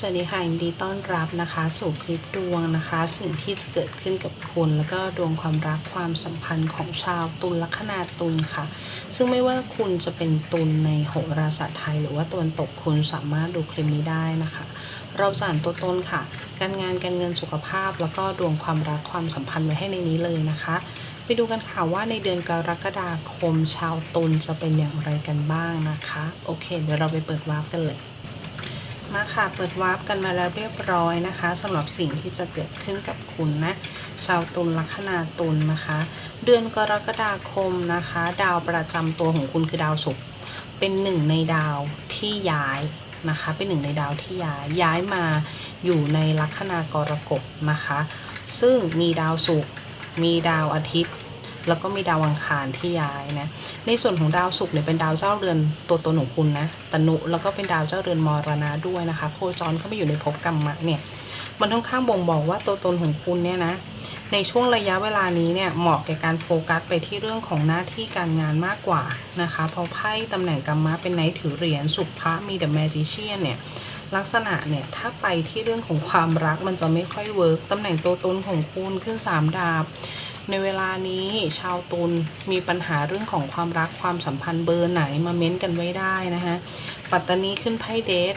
สวัสดีค่ะยินดีต้อนรับนะคะ สู่คลิปดวงนะคะ สิ่งที่จะเกิดขึ้นกับคุณแล้วก็ดวงความรักความสัมพันธ์ของชาวตุลลัคนาตุลค่ะ ซึ่งไม่ว่าคุณจะเป็นตุลในโหราศาสตร์ไทย หรือว่าตะวันตกคุณสามารถดูคลิปนี้ได้นะคะ เราจะอ่านตัวตนค่ะ การงานการเงินสุขภาพ แล้วก็ดวงความรักความสัมพันธ์ไว้ให้ในนี้เลยนะคะ ไปดูกันค่ะว่าในเดือนกรกฎาคมชาวตุลจะเป็นอย่างไรกันบ้างนะคะ โอเคเดี๋ยวเราไปเปิดวาร์ปกันเลย มาค่ะเปิดวาร์ปกันมาแล้วเรียบร้อยนะคะสำหรับสิ่งที่จะเกิดขึ้นกับคุณนะชาวตุลลัคนาตุลนะคะ เดือนกรกฎาคมนะคะ ดาวประจำตัวของคุณคือดาวศุกร์เป็นหนึ่งในดาวที่ย้ายนะคะ เป็นหนึ่งในดาวที่ย้ายย้ายมาอยู่ในลัคนากรกฎนะคะ ซึ่งมีดาวศุกร์มีดาวอาทิตย์ แล้วก็มีดาวอังคารที่ย้ายนะ ในส่วนของดาวศุกร์เนี่ยเป็นดาวเจ้าเรือนตัวตนของคุณนะตนุแล้วก็เป็นดาวเจ้าเรือนมรณะด้วยนะคะ โคจรเข้าไปอยู่ในภพกรรมะเนี่ย มันค่อนข้างบ่งบอกว่าตัวตนของคุณเนี่ยนะ ในช่วงระยะเวลานี้เนี่ยเหมาะแก่การโฟกัสไปที่เรื่องของหน้าที่การงานมากกว่านะคะ เพราะไพ่ตำแหน่งกรรมะเป็นไนท์ถือเหรียญสุภะมีเดอะแมจิเชียนเนี่ยลักษณะเนี่ย ถ้าไปที่เรื่องของความรักมันจะไม่ค่อยเวิร์กตำแหน่งตัวตนของคุณขึ้นสามดาบ ในเวลานี้ชาวตุลมีปัญหาเรื่องของความรักความสัมพันธ์เบอร์ไหนมาเม้นกันไว้ได้นะคะปัตตานีขึ้นไพ่เดท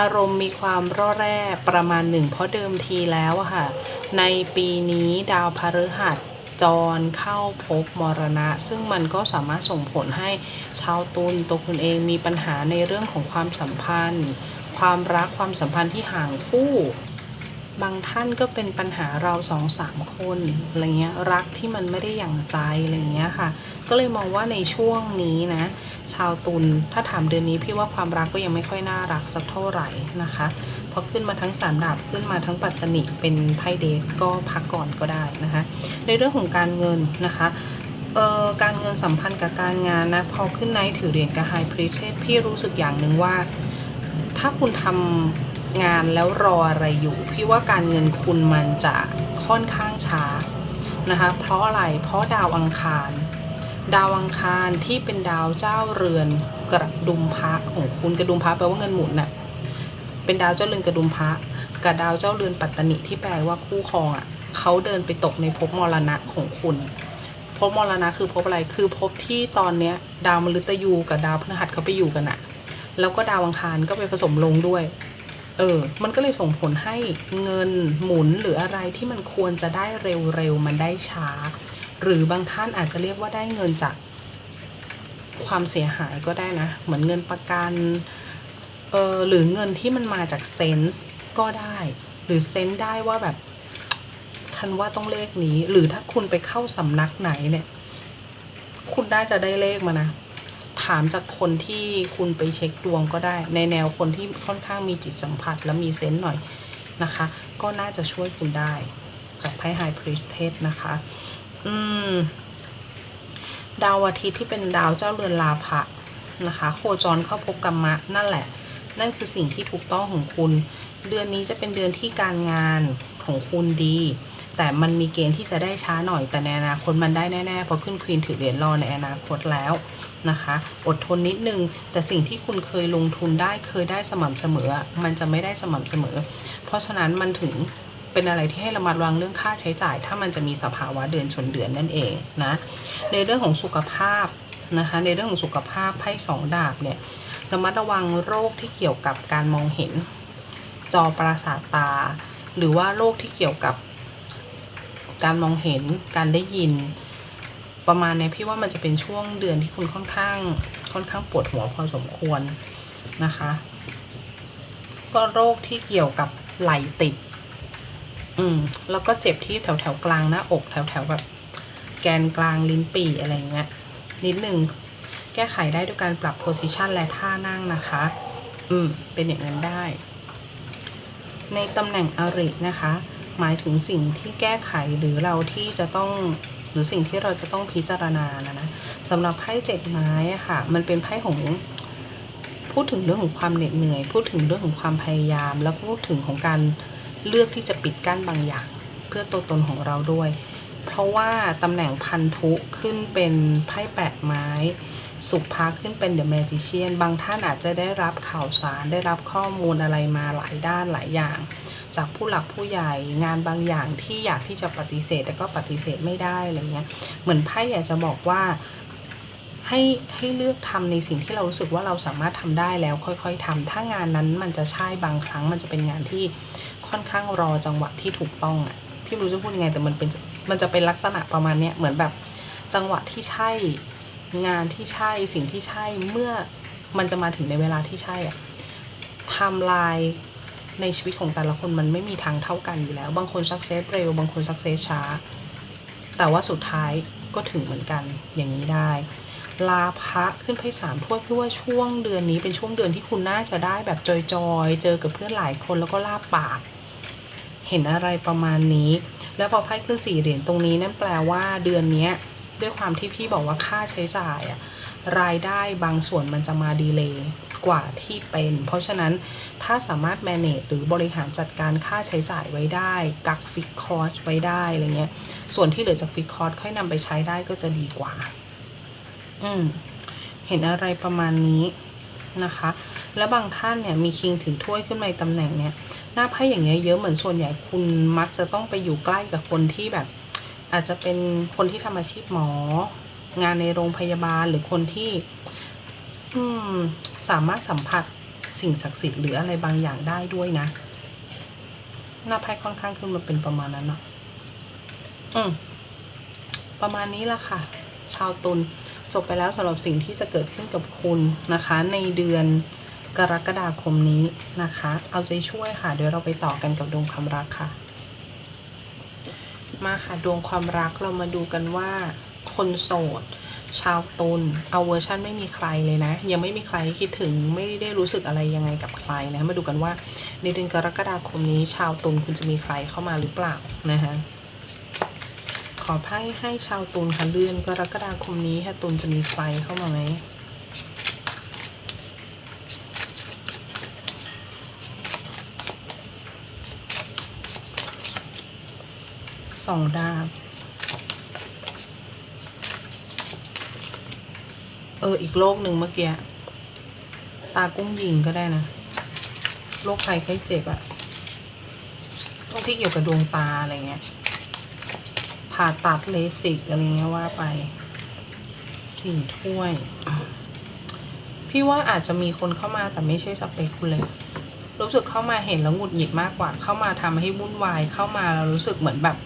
อารมณ์มีความร่อแร่ประมาณหนึ่งเพราะเดิมทีแล้วอะค่ะ ในปีนี้ดาวพฤหัสจรเข้าพบมรณะ ซึ่งมันก็สามารถส่งผลให้ชาวตุลตัวคุณเองมีปัญหาในเรื่องของความสัมพันธ์ ความรักความสัมพันธ์ที่ห่างคู่ บางท่านก็เป็นปัญหาเราสองสามคนอะไรเงี้ยรักที่มันไม่ได้อย่างใจอะไรเงี้ยค่ะ ก็เลยมองว่าในช่วงนี้นะ ชาวตุลถ้าถามเดือนนี้พี่ว่าความรักก็ยังไม่ค่อยน่ารักสักเท่าไหร่นะคะเพราะขึ้นมาทั้งสามดาบขึ้นมาทั้งปัตตนิเป็นไพ่เดทก็พักก่อนก็ได้นะคะ ในเรื่องของการเงินนะคะเอ่อการเงินสัมพันธ์กับการงานนะพอขึ้นในถือเหรียญกับไฮพรีเซพี่รู้สึกอย่างหนึ่งว่า ถ้าคุณทำ งานแล้วรออะไรอยู่ พี่ว่าการเงินคุณมันจะค่อนข้างช้านะคะ เพราะอะไร เพราะดาวอังคาร ดาวอังคารที่เป็นดาวเจ้าเรือนกระดุมพระของคุณกระดุมพระแปลว่าเงินหมุนน่ะ เป็นดาวเจ้าเรือนกระดุมพระกับดาวเจ้าเรือนปัตตนิที่แปลว่าคู่ครองอะเขาเดินไปตกในภพมรณะของคุณภพมรณะคือภพอะไร คือภพที่ตอนเนี้ย ดาวมฤตยูกับดาวพฤหัสเขาไปอยู่กันอะแล้วก็ดาวอังคารก็ไปผสมลงด้วย เออ มันก็เลยส่งผลให้เงินหมุนหรืออะไรที่มันควรจะได้เร็วๆ มันได้ช้า หรือบางท่านอาจจะเรียกว่าได้เงินจากความเสียหายก็ได้นะ เหมือนเงินประกัน เออหรือเงินที่มันมาจากเซนส์ก็ได้ หรือเซนส์ได้ว่าแบบฉันว่าต้องเลขนี้ หรือถ้าคุณไปเข้าสำนักไหนเนี่ย คุณน่าจะได้เลขมานะ ถามจากคนที่คุณไปเช็คดวงก็ได้ ในแนวคนที่ค่อนข้างมีจิตสัมผัสและมีเซนส์หน่อยนะคะ ก็น่าจะช่วยคุณได้ จากไพ่ไฮพรีสเทสนะคะ อืม ดาวอาทิตย์ที่เป็นดาวเจ้าเรือนลาภะนะคะ โคจรเข้าพบกรรมะ นั่นแหละ นั่นคือสิ่งที่ถูกต้องของคุณ เดือนนี้จะเป็นเดือนที่การงานของคุณดี แต่มันมีเกณฑ์ที่จะได้ช้าหน่อยแต่ในอนาคตมันได้แน่ๆเพราะขึ้นควีนถือเหรียญรอในอนาคตแล้วนะคะ อดทนนิดนึง แต่สิ่งที่คุณเคยลงทุนได้เคยได้สม่ำเสมอ มันจะไม่ได้สม่ำเสมอ เพราะฉะนั้นมันถึงเป็นอะไรที่ให้ระมัดระวังเรื่องค่าใช้จ่าย ถ้ามันจะมีสภาวะเดือนชนเดือนนั่นเองนะในเรื่องของสุขภาพนะคะในเรื่องของสุขภาพไพ่สองดาบเนี่ยระมัดระวังโรคที่เกี่ยวกับการมองเห็น จอประสาทตา หรือว่าโรคที่เกี่ยวกับ การมองเห็นการได้ยิน ประมาณเนี้ยพี่ว่ามันจะเป็นช่วงเดือนที่คุณค่อนข้าง ค่อนข้างปวดหัวพอสมควรนะคะ ก็โรคที่เกี่ยวกับไหลติด อืม แล้วก็เจ็บที่แถวแถวๆกลางหน้าอกแถวแถวๆแบบแกนกลางลิ้นปี่ อะไรเงี้ย นิดหนึ่งแก้ไขได้ด้วยการปรับโพสิชันและท่านั่งนะคะ อืม เป็นอย่างนั้นได้ ในตำแหน่งอรินะคะ หมายถึงสิ่งที่แก้ไขหรือเราที่จะต้องหรือสิ่งที่เราจะต้องพิจารณานะนะสำหรับไพ่เจ็ดไม้ค่ะ มันเป็นไพ่ของพูดถึงเรื่องของความเหน็ดเหนื่อย พูดถึงเรื่องของความพยายาม แล้วก็พูดถึงของการเลือกที่จะปิดกั้นบางอย่าง เพื่อตัวตนของเราด้วย เพราะว่าตำแหน่งพันธุขึ้นเป็นไพ่แปดไม้ สุภาขึ้นเป็น The Magician บางท่านอาจจะได้รับข่าวสารได้รับข้อมูลอะไรมาหลายด้านหลายอย่าง จากผู้หลักผู้ใหญ่งานบางอย่างที่อยากที่จะปฏิเสธ แต่ก็ปฏิเสธไม่ได้อะไรเงี้ยเหมือนไพ่อยากจะบอกว่าให้ให้เลือกทำในสิ่งที่เรารู้สึกว่าเราสามารถทำได้แล้วค่อยๆทำถ้างานนั้นมันจะใช่บางครั้งมันจะเป็นงานที่ค่อนข้างรอจังหวะที่ถูกต้องอะพี่รู้จะพูดยังไงแต่มันเป็นมันจะเป็นลักษณะประมาณเนี้ยเหมือนแบบจังหวะที่ใช่งานที่ใช่สิ่งที่ใช่เมื่อมันจะมาถึงในเวลาที่ใช่อะไทม์ไลน์ ในชีวิตของแต่ละคนมันไม่มีทางเท่ากันอยู่แล้ว บางคนสักเซสเร็ว บางคนสักเซสช้า แต่ว่าสุดท้ายก็ถึงเหมือนกันอย่างนี้ได้ ลาพระขึ้นไพ่สามถ้วยพี่ว่าช่วงเดือนนี้เป็นช่วงเดือนที่คุณน่าจะได้แบบจอยๆ เจอกับเพื่อนหลายคนแล้วก็ลาบปาก เห็นอะไรประมาณนี้ แล้วพอไพ่ขึ้นสี่เหรียญตรงนี้นั่นแปลว่าเดือนนี้ด้วยความที่พี่บอกว่าค่าใช้จ่ายอะรายได้บางส่วนมันจะมาดีเลย์ กว่าที่เป็น เพราะฉะนั้นถ้าสามารถ manage หรือบริหารจัดการค่าใช้จ่ายไว้ได้ กักฟิกคอร์สไว้ได้อะไรเงี้ย ส่วนที่เหลือจากฟิกคอร์สค่อยนำไปใช้ได้ก็จะดีกว่า อืม เห็นอะไรประมาณนี้นะคะ แล้วบางท่านเนี่ยมีคิงถือถ้วยขึ้นมาในตำแหน่งเนี่ยหน้าไพ่อย่างเงี้ยเยอะเหมือนส่วนใหญ่คุณมักจะต้องไปอยู่ใกล้กับคนที่แบบ อาจจะเป็นคนที่ทำอาชีพหมองานในโรงพยาบาลหรือคนที่ อืม สามารถสัมผัสสิ่งศักดิ์สิทธิ์หรืออะไรบางอย่างได้ด้วยนะ หน้าไพ่ค่อนข้างขึ้นมาเป็นประมาณนั้นเนาะอืม ประมาณนี้ละค่ะ ชาวตุลจบไปแล้วสำหรับสิ่งที่จะเกิดขึ้นกับคุณนะคะ ในเดือนกรกฎาคมนี้นะคะ เอาใจช่วยค่ะเดี๋ยวเราไปต่อกันกับดวงความรักค่ะ มาค่ะดวงความรักเรามาดูกันว่า คนโสด ชาวตุลเอาเวอร์ชันไม่มีใครเลยนะ ยังไม่มีใครคิดถึงไม่ได้รู้สึกอะไรยังไงกับใครนะ มาดูกันว่าในเดือนกรกฎาคมนี้ ชาวตุลคุณจะมีใครเข้ามาหรือเปล่านะคะขอไพ่ให้ชาวตุลค่ะเดือนกรกฎาคมนี้ค่ะตุลจะมีใครเข้ามาไหมสองดาบ เออ อีกโรคหนึ่งเมื่อกี้ ตากุ้งยิงก็ได้นะ โรคภัยไข้เจ็บอะโรคที่เกี่ยวกับดวงตาอะไรเงี้ย ผ่าตัดเลสิกอะไรเงี้ยว่าไป สี่ถ้วย พี่ว่าอาจจะมีคนเข้ามาแต่ไม่ใช่สเปคคุณเลยรู้สึกเข้ามาเห็นแล้วหงุดหงิดมากกว่า เข้ามาทำให้วุ่นวาย เข้ามาแล้วรู้สึกเหมือนแบบ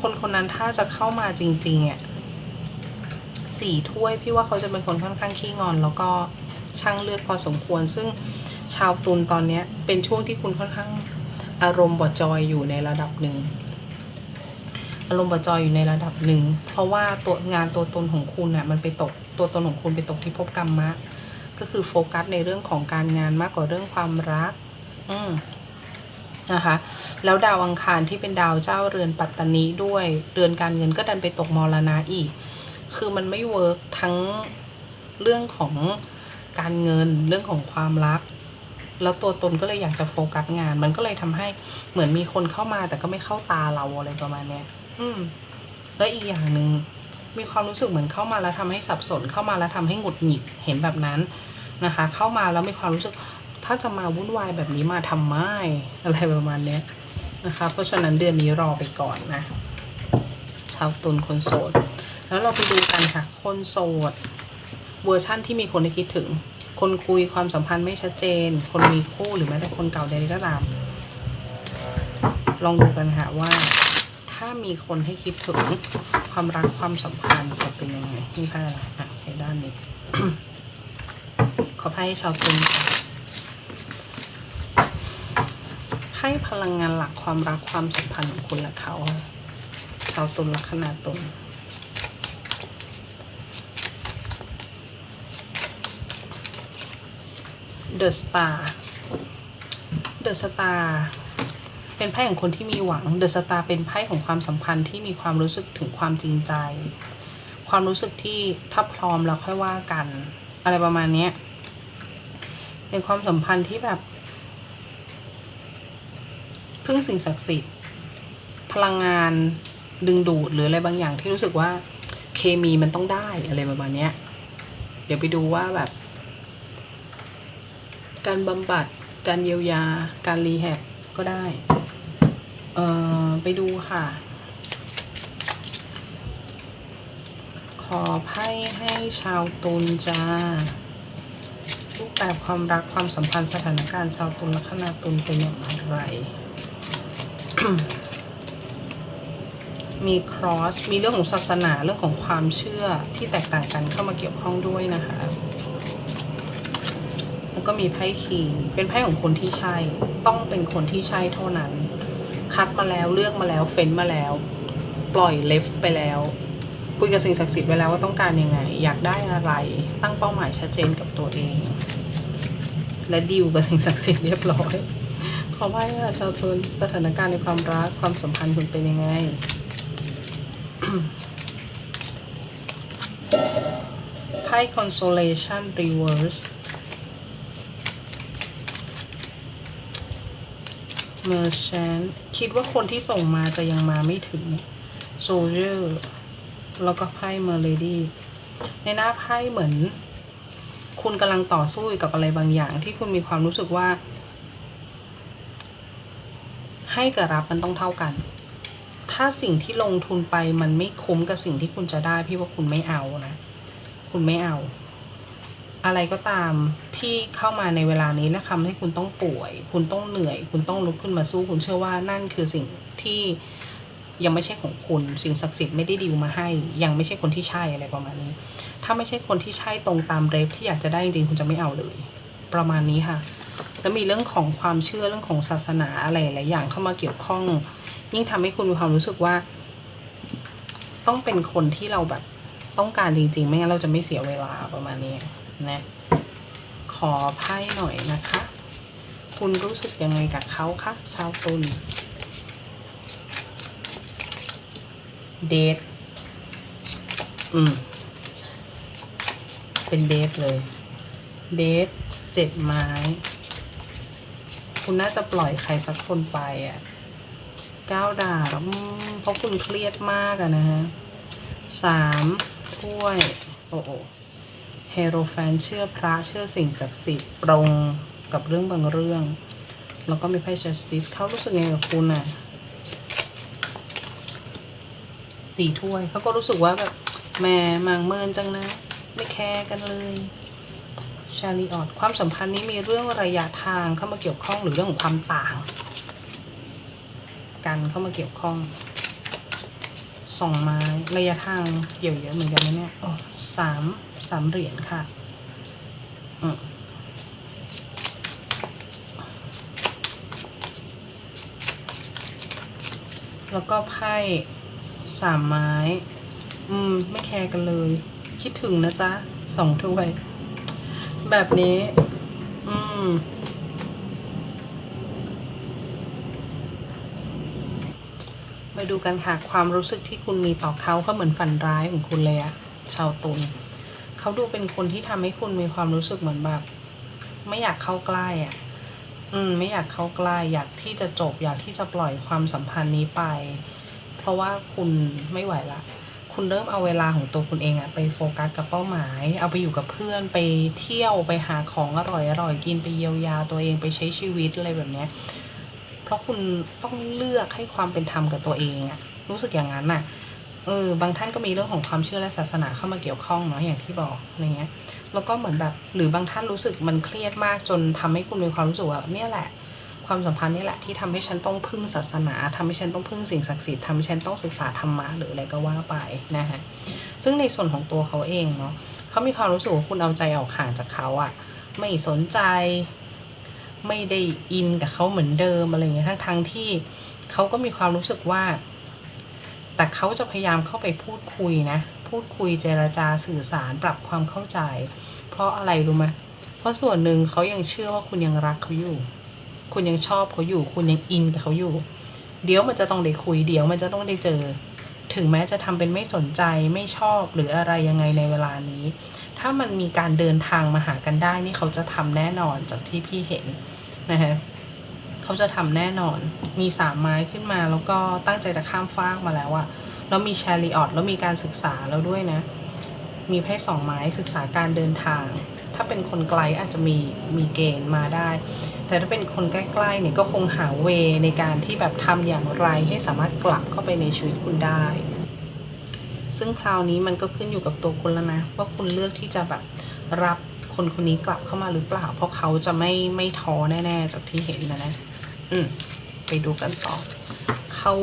คนคนนั้นถ้าจะเข้ามาจริงๆอะ สี่ถ้วยพี่ว่าเขาจะเป็นคนค่อนข้างขี้งอน แล้วก็ช่างเลือกพอสมควร ซึ่งชาวตุลตอนเนี้ยเป็นช่วงที่คุณค่อนข้างอารมณ์บอดจอยอยู่ในระดับหนึ่งอารมณ์บาจอยอยู่ในระดับหนึ่ง เพราะว่าตัวงานตัวตนของคุณน่ะมันไปตกตัวตนของคุณไปตกที่ภพกรรมะ ก็คือโฟกัสในเรื่องของการงานมากกว่าเรื่องความรัก อืมนะคะแล้วดาวอังคารที่เป็นดาวเจ้าเรือนปัตตานีด้วย เรือนการเงินก็ดันไปตกมรณะอีก คือมันไม่เวิร์กทั้งเรื่องของการเงินเรื่องของความรัก แล้วตัวตนก็เลยอยากจะโฟกัสงาน มันก็เลยทำให้เหมือนมีคนเข้ามาแต่ก็ไม่เข้าตาเราอะไรประมาณเนี้ยอืม แล้วอีกอย่างหนึ่งมีความรู้สึกเหมือนเข้ามาแล้วทำให้สับสนเข้ามาแล้วทำให้หงุดหงิดเห็นแบบนั้นนะคะ เข้ามาแล้วมีความรู้สึกถ้าจะมาวุ่นวายแบบนี้มาทำไมอะไรประมาณเนี้ยนะคะ เพราะฉะนั้นเดือนนี้รอไปก่อนนะ ชาวตุลคนโสด แล้วเราไปดูกันค่ะ คนโสด เวอร์ชั่นที่มีคนที่คิดถึง คนคุยความสัมพันธ์ไม่ชัดเจน คนมีคู่หรือแม้แต่คนเก่าใดก็ตาม ลองดูกันค่ะว่า ถ้ามีคนให้คิดถึงความรักความสัมพันธ์จะเป็นยังไงนี่ไพ่อะไรอะในด้านนี้ ขอไพ่ให้ชาวตุลค่ะให้พลังงานหลักความรักความสัมพันธ์ของคุณและเขา ชาวตุลลัคนาตุล The Star The Star เป็นไพ่ของคนที่มีหวัง The Star เป็นไพ่ของความสัมพันธ์ที่มีความรู้สึกถึงความจริงใจ ความรู้สึกที่ถ้าพร้อมแล้วค่อยว่ากัน อะไรประมาณนี้เป็นความสัมพันธ์ที่แบบพึ่งสิ่งศักดิ์สิทธิ์ พลังงานดึงดูดหรืออะไรบางอย่างที่รู้สึกว่าเคมีมันต้องได้อะไรประมาณนี้เดี๋ยวไปดูว่าแบบ การบำบัด การเยียวยา การรีแฮบก็ได้ เอ่อ ไปดูค่ะ ขอไพ่ให้ชาวตุลจ้ารูปแบบความรักความสัมพันธ์สถานการณ์ชาวตุลลัคนาตุลเป็นอย่างไร มีครอส มีเรื่องของศาสนาเรื่องของความเชื่อที่แตกต่างกันเข้ามาเกี่ยวข้องด้วยนะคะ ก็มีไพ่คีเป็นไพ่ของคนที่ใช่ ต้องเป็นคนที่ใช่เท่านั้น คัดมาแล้วเลือกมาแล้วเฟ้นมาแล้ว ปล่อยเลฟไปแล้ว คุยกับสิ่งศักดิ์สิทธิ์ไว้แล้วว่าต้องการยังไง อยากได้อะไร ตั้งเป้าหมายชัดเจนกับตัวเอง และดีลกับสิ่งศักดิ์สิทธิ์เรียบร้อยขอไพ่ค่ะชาวตุลสถานการณ์ในความรักความสัมพันธ์คุณเป็นยังไงไพ่ consolation reverse merchant คิดว่าคนที่ส่งมาจะยังมาไม่ถึง soldier แล้วก็ไพ่ merlady ในหน้าไพ่เหมือน คุณกำลังต่อสู้กับอะไรบางอย่าง ที่คุณมีความรู้สึกว่า ให้กับรับมันต้องเท่ากัน ถ้าสิ่งที่ลงทุนไปมันไม่คุ้มกับสิ่งที่คุณจะได้ พี่ว่าคุณไม่เอานะ คุณไม่เอา อะไรก็ตามที่เข้ามาในเวลานี้และทำให้คุณต้องป่วย คุณต้องเหนื่อย คุณต้องลุกขึ้นมาสู้ คุณเชื่อว่านั่นคือสิ่งที่ยังไม่ใช่ของคุณ สิ่งศักดิ์สิทธิ์ไม่ได้ดิวมาให้ ยังไม่ใช่คนที่ใช่อะไรประมาณนี้ ถ้าไม่ใช่คนที่ใช่ตรงตามเรฟที่อยากจะได้จริงๆคุณจะไม่เอาเลย ประมาณนี้ค่ะ แล้วมีเรื่องของความเชื่อเรื่องของศาสนาอะไรหลายอย่างเข้ามาเกี่ยวข้อง ยิ่งทำให้คุณมีความรู้สึกว่า ต้องเป็นคนที่เราแบบต้องการจริงๆ ไม่งั้นเราจะไม่เสียเวลาประมาณนี้ นะขอไพ่หน่อยนะคะ คุณรู้สึกยังไงกับเขาคะชาวตุลเดทอืม เป็นเดทเลย เดทเจ็ดไม้ คุณน่าจะปล่อยใครสักคนไปอะก้าวดาบเพราะคุณเครียดมากอะนะฮะสามถ้วย โอ้โอ ฮโรแฟนเชื่อพระเชื่อสิ่งศักดิ์สิทธิ์ตรงกับเรื่องบางเรื่อง แล้วก็มีไพ่ justice เขารู้สึกไงกับคุณอะสี่ถ้วยเขาก็รู้สึกว่าแบบแหม่มางเมินจังนะ ไม่แคร์กันเลยชาลีออดความสัมพันธ์นี้มีเรื่องระยะทางเข้ามาเกี่ยวข้องหรือเรื่องของความต่าง กันเข้ามาเกี่ยวข้อง สองไม้ระยะทางเกี่ยวเยอะเหมือนกันนะเนี่ยอ๋อสามสามเหรียญค่ะอืมแล้วก็ไพ่สามไม้ อืม ไม่แคร์กันเลย คิดถึงนะจ๊ะสองถ้วย แบบนี้ อืม มาดูกันค่ะความรู้สึกที่คุณมีต่อเขาก็เหมือนฝันร้ายของคุณเลยอะชาวตุลเขาดูเป็นคนที่ทำให้คุณมีความรู้สึกเหมือนแบบ ไม่อยากเข้าใกล้อะอืม ไม่อยากเข้าใกล้อยากที่จะจบ อยากที่จะปล่อยความสัมพันธ์นี้ไป เพราะว่าคุณไม่ไหวละ คุณเริ่มเอาเวลาของตัวคุณเองอะไปโฟกัสกับเป้าหมาย เอาไปอยู่กับเพื่อนไปเที่ยวไปหาของอร่อยอร่อยกินไปเยียวยาตัวเองไปใช้ชีวิตอะไรแบบเนี้ย เพราะคุณต้องเลือกให้ความเป็นธรรมกับตัวเองอะรู้สึกอย่างนั้นน่ะเออบางท่านก็มีเรื่องของความเชื่อและศาสนาเข้ามาเกี่ยวข้องเนาะอย่างที่บอกอะไรเงี้ยแล้วก็เหมือนแบบหรือบางท่านรู้สึกมันเครียดมากจนทำให้คุณมีความรู้สึกว่าเนี่ยแหละ ความสัมพันธ์นี่แหละที่ทำให้ฉันต้องพึ่งศาสนาทำให้ฉันต้องพึ่งสิ่งศักดิ์สิทธิ์ทำให้ฉันต้องศึกษาธรรมะหรืออะไรก็ว่าไปนะฮะซึ่งในส่วนของตัวเขาเองเนาะเขามีความรู้สึกว่าคุณเอาใจออกห่างจากเขาอะไม่สนใจ ไม่ได้อินกับเขาเหมือนเดิมอะไรเงี้ยทั้งทั้งๆที่เขาก็มีความรู้สึกว่า แต่เขาจะพยายามเข้าไปพูดคุยนะ พูดคุยเจรจาสื่อสารปรับความเข้าใจ เพราะอะไรรู้ไหมเพราะส่วนหนึ่งเขายังเชื่อว่าคุณยังรักเขาอยู่ คุณยังชอบเขาอยู่ คุณยังอินกับเขาอยู่ เดี๋ยวมันจะต้องได้คุย เดี๋ยวมันจะต้องได้เจอ ถึงแม้จะทำเป็นไม่สนใจไม่ชอบหรืออะไรยังไงในเวลานี้ ถ้ามันมีการเดินทางมาหากันได้นี่เขาจะทำแน่นอนจากที่พี่เห็นนะฮะเขาจะทำแน่นอน มีสามไม้ขึ้นมาแล้วก็ตั้งใจจะข้ามฟากมาแล้วอะแล้วมีแชริออตแล้วมีการศึกษาแล้วด้วยนะ มีไพ่สองไม้ศึกษาการเดินทาง ถ้าเป็นคนไกลอาจจะมีมีเกณฑ์มาได้ แต่ถ้าเป็นคนใกล้ๆเนี่ยก็คงหาเวในการที่แบบทำอย่างไรให้สามารถ กลับเข้าไปในชีวิตคุณได้ ซึ่งคราวนี้มันก็ขึ้นอยู่กับตัวคุณแล้วนะ ว่าคุณเลือกที่จะแบบรับคนคนนี้กลับเข้ามาหรือเปล่า เพราะเขาจะไม่ไม่ท้อแน่ ๆ จากที่เห็นนะนะ อืมไปดูกันต่อ เขา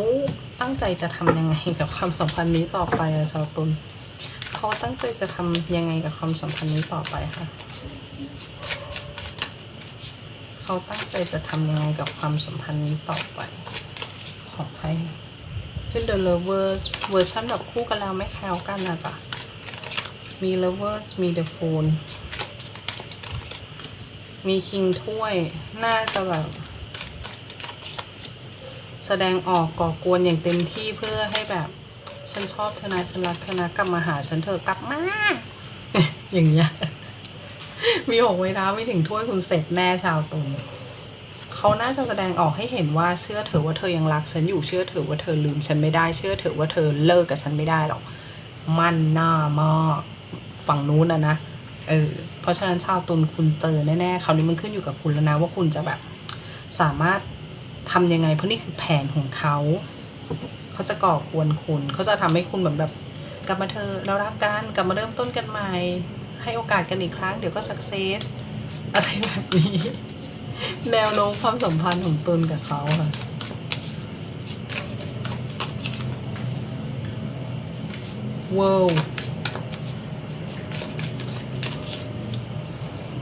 ตั้งใจจะทำยังไงกับความสัมพันธ์นี้ต่อไปอะชาวตุลเขาตั้งใจจะทำยังไงกับความสัมพันธ์นี้ต่อไปคะเขาตั้งใจจะทำยังไงกับความสัมพันธ์นี้ต่อไป ขอให้ ขึ้น The Lovers เวอร์ชันแบบคู่กันแล้วไม่แคล้วกันนะจ๊ะ มี Lovers มี The Phone มี King ถ้วย น่าจะแบบแสดงออกก่อกวนอย่างเต็มที่เพื่อให้แบบ ฉันชอบเธอนะฉันรักเธอนะกลับมาหาฉันเถอะกลับมา อย่างเงี้ย มีหกไว้ท้าไม่ถึงถ้วยคุณเสร็จแน่ชาวตุล เขาน่าจะแสดงออกให้เห็นว่าเชื่อเถอะว่าเธอยังรักฉันอยู่เชื่อเถอะว่าเธอลืมฉันไม่ได้เชื่อเถอะว่าเธอเลิกกับฉันไม่ได้หรอก มันหน้ามากฝั่งนู้นนะนะเออเพราะฉะนั้นชาวตุลคุณเจอแน่ๆคราวนี้มันขึ้นอยู่กับคุณแล้วนะว่าคุณจะแบบ สามารถทำยังไง เพราะนี่คือแผนของเขาเขาจะก่อกวนคุณเขาจะทำให้คุณแบบแบบ กลับมาเธอเรารักกันกลับมาเริ่มต้นกันใหม่ให้โอกาสกันอีกครั้ง เดี๋ยวก็สักเซสอะไรแบบนี้ แนวโน้มความสัมพันธ์ของตุลกับเขาค่ะว้าว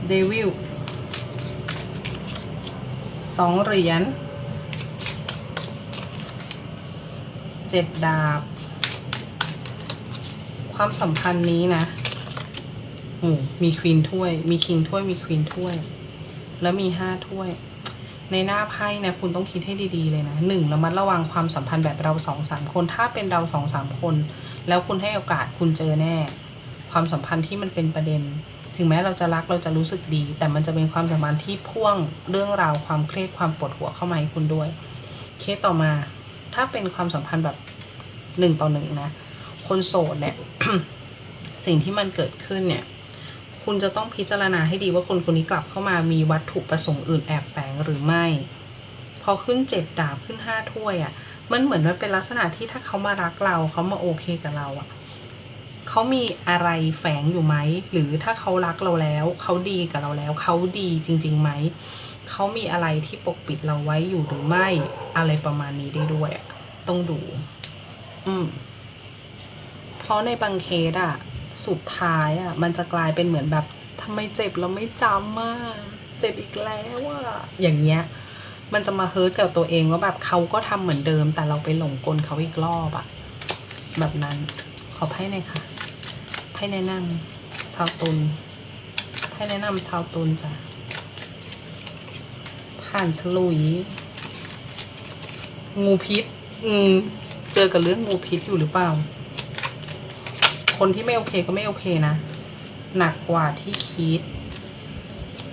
เดวิลสองเหรียญเจ็ดดาบ ความสัมพันธ์นี้นะโอ้มีควีนถ้วย มีคิงถ้วย มีควีนถ้วย แล้วมีห้าถ้วย ในหน้าไพ่นะคุณต้องคิดให้ดี ๆ เลยนะหนึ่งระมัดระวังความสัมพันธ์แบบเราสองสามคน ถ้าเป็นเราสองสามคน แล้วคุณให้โอกาสคุณเจอแน่ ความสัมพันธ์ที่มันเป็นประเด็น ถึงแม้เราจะรักเราจะรู้สึกดี แต่มันจะเป็นความสัมพันธ์ที่พ่วงเรื่องราวความเครียดความปวดหัวเข้ามาให้คุณด้วย เคสต่อมา ถ้าเป็นความสัมพันธ์แบบหนึ่งต่อหนึ่งนะ คนโสดเนี่ย สิ่งที่มันเกิดขึ้นเนี่ย คุณจะต้องพิจารณาให้ดีว่าคนคนนี้กลับเข้ามามีวัตถุประสงค์อื่นแอบแฝงหรือไม่ พอขึ้นเจ็ดดาบขึ้นห้าถ้วยอะ่ะ มันเหมือนมันเป็นลักษณะที่ถ้าเขามารักเราเขามาโอเคกับเราอะ่ะเขามีอะไรแฝงอยู่ไหม หรือถ้าเขารักเราแล้วเขาดีกับเราแล้วเขาดีจริงๆไหมเขามีอะไรที่ปกปิดเราไว้อยู่หรือไม่อะไรประมาณนี้ได้ด้วยอะต้องดู อืมเพราะในบางเคสอะ สุดท้ายอะมันจะกลายเป็นเหมือนแบบทำไมเจ็บเราไม่จำอะเจ็บอีกแล้วอะอย่างเงี้ยมันจะมาเฮิร์ตกับตัวเองว่าแบบเขาก็ทำเหมือนเดิม แต่เราไปหลงกลเขาอีกรอบอะแบบนั้นขอให้หน่อยค่ะให้แนะนำชาวตุลให้แนะนำชาวตุลจ้ะผ่านฉลุย งูพิษ อืม เจอกับเรื่องงูพิษอยู่หรือเปล่า คนที่ไม่โอเคก็ไม่โอเคนะ หนักกว่าที่คิด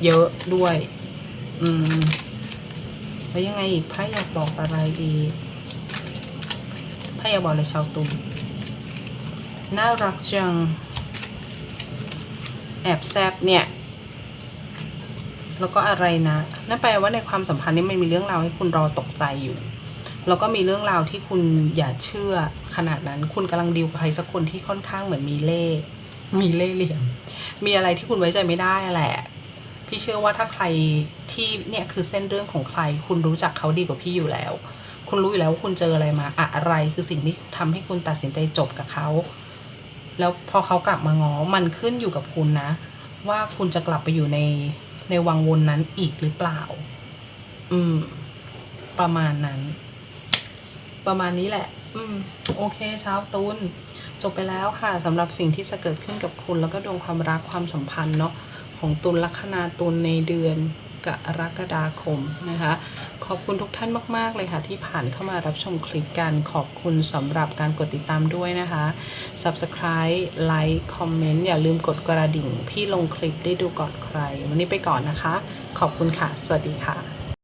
เยอะด้วย อืม แล้วยังไงอีกไพ่อยากบอกอะไรดีไพ่อยากบอกเลยชาวตุลน่ารักจัง แอบแซบเนี่ย แล้วก็อะไรนะ นั่นแปลว่าในความสัมพันธ์นี้มันมีเรื่องราวให้คุณรอตกใจอยู่ แล้วก็มีเรื่องราวที่คุณอย่าเชื่อขนาดนั้น คุณกำลังดีลกับใครสักคนที่ค่อนข้างเหมือนมีเล่มีเล่เหลี่ยม มีอะไรที่คุณไว้ใจไม่ได้แหละ พี่เชื่อว่าถ้าใครที่เนี่ยคือเส้นเรื่องของใคร คุณรู้จักเขาดีกว่าพี่อยู่แล้ว คุณรู้อยู่แล้วว่าคุณเจออะไรมาอะไรคือสิ่งที่ทำให้คุณตัดสินใจจบกับเขา แล้วพอเขากลับมาง้อมันขึ้นอยู่กับคุณนะ ว่าคุณจะกลับไปอยู่ในในวังวนนั้นอีกหรือเปล่า อืม ประมาณนั้น ประมาณนี้แหละ อืม โอเคเช้าตุนจบไปแล้วค่ะสำหรับสิ่งที่จะเกิดขึ้นกับคุณ แล้วก็ดวงความรักความสัมพันธ์เนาะของตุลลัคนาตุลในเดือนกรกฎาคมนะคะ ขอบคุณทุกท่านมาก ๆ เลยค่ะ ที่ผ่านเข้ามารับชมคลิปกัน ขอบคุณสำหรับการกดติดตามด้วยนะคะ Subscribe ไลค์คอมเมนต์อย่าลืมกดกระดิ่ง พี่ลงคลิปได้ดูก่อนใคร วันนี้ไปก่อนนะคะ ขอบคุณค่ะ สวัสดีค่ะ